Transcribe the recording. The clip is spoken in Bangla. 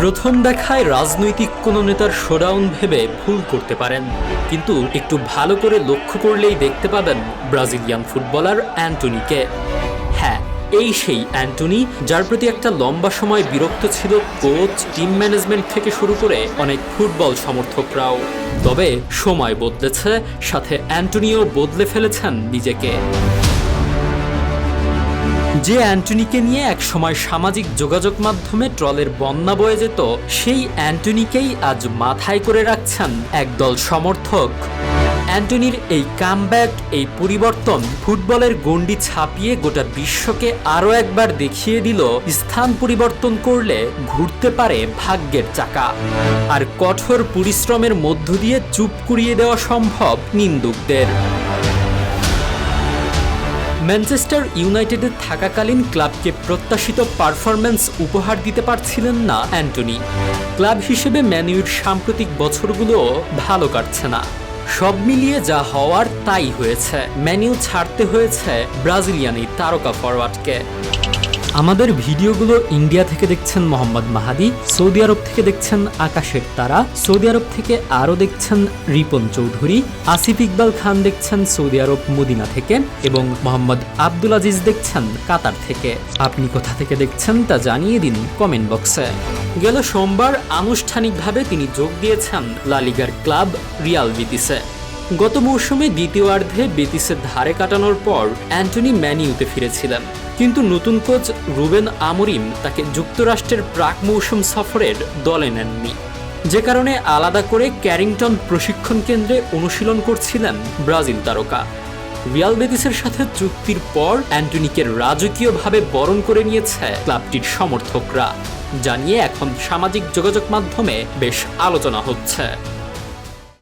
প্রথম দেখায় রাজনৈতিক কোনো নেতার শোডাউন ভেবে ভুল করতে পারেন। কিন্তু একটু ভালো করে লক্ষ্য করলেই দেখতে পাবেন ব্রাজিলিয়ান ফুটবলার অ্যান্টনিকে। হ্যাঁ এই সেই অ্যান্টনি যার প্রতি একটা লম্বা সময় বিরক্ত ছিল কোচ, টিম ম্যানেজমেন্ট থেকে শুরু করে অনেক ফুটবল সমর্থকরাও। তবে সময় বদলেছে, সাথে অ্যান্টনিও বদলে ফেলেছেন নিজেকে। যে অ্যান্টনিকে নিয়ে একসময় সামাজিক যোগাযোগ মাধ্যমে ট্রলের বন্যা বয়ে যেত, সেই অ্যান্টনিকেই আজ মাথায় করে রাখছেন একদল সমর্থক। অ্যান্টনির এই কামব্যাক, এই পরিবর্তন ফুটবলের গণ্ডি ছাপিয়ে গোটা বিশ্বকে আরও একবার দেখিয়ে দিল, স্থান পরিবর্তন করলে ঘুরতে পারে ভাগ্যের চাকা। আর কঠোর পরিশ্রমের মধ্য দিয়ে চুপ করিয়ে দেওয়া সম্ভব নিন্দুকদের। ম্যানচেস্টার ইউনাইটেডে থাকাকালীন ক্লাবকে প্রত্যাশিত পারফরম্যান্স উপহার দিতে পারছিলেন না অ্যান্টনি। ক্লাব হিসেবে ম্যানিউর সাম্প্রতিক বছরগুলোও ভালো কাটছে না। সব মিলিয়ে যা হওয়ার তাই হয়েছে। ম্যানিউ ছাড়তে হয়েছে ব্রাজিলিয়ানি তারকা ফরওয়ার্ডকে আমাদের ভিডিওগুলো ইন্ডিয়া থেকে দেখছেন মোহাম্মদ মাহাদি, সৌদি আরব থেকে দেখছেন আকাশের তারা, সৌদি আরব থেকে আরও দেখছেন রিপন চৌধুরী, আসিফ ইকবাল খান দেখছেন সৌদি আরব মদিনা থেকে এবং মোহাম্মদ আব্দুল আজিজ দেখছেন কাতার থেকে। আপনি কোথা থেকে দেখছেন তা জানিয়ে দিন কমেন্ট বক্সে। গেল সোমবার আনুষ্ঠানিকভাবে তিনি যোগ দিয়েছেন লালিগার ক্লাব রিয়াল বিতিসে গত মৌসুমে দ্বিতীয়ার্ধে বেতিসের ধারে কাটানোর পর অ্যান্টনি ম্যানিউতে ফিরেছিলেন। কিন্তু নতুন কোচ রুবেন আমরিম তাকে যুক্তরাষ্ট্রের প্রাক মৌসুম সফরের দলে নেননি। যে কারণে আলাদা করে ক্যারিংটন প্রশিক্ষণ কেন্দ্রে অনুশীলন করছিলেন ব্রাজিল তারকা। রিয়াল বেতিসের সাথে চুক্তির পর অ্যান্টনিকে রাজকীয়ভাবে বরণ করে নিয়েছে ক্লাবটির সমর্থকরা। জানিয়ে এখন সামাজিক যোগাযোগ মাধ্যমে বেশ আলোচনা হচ্ছে।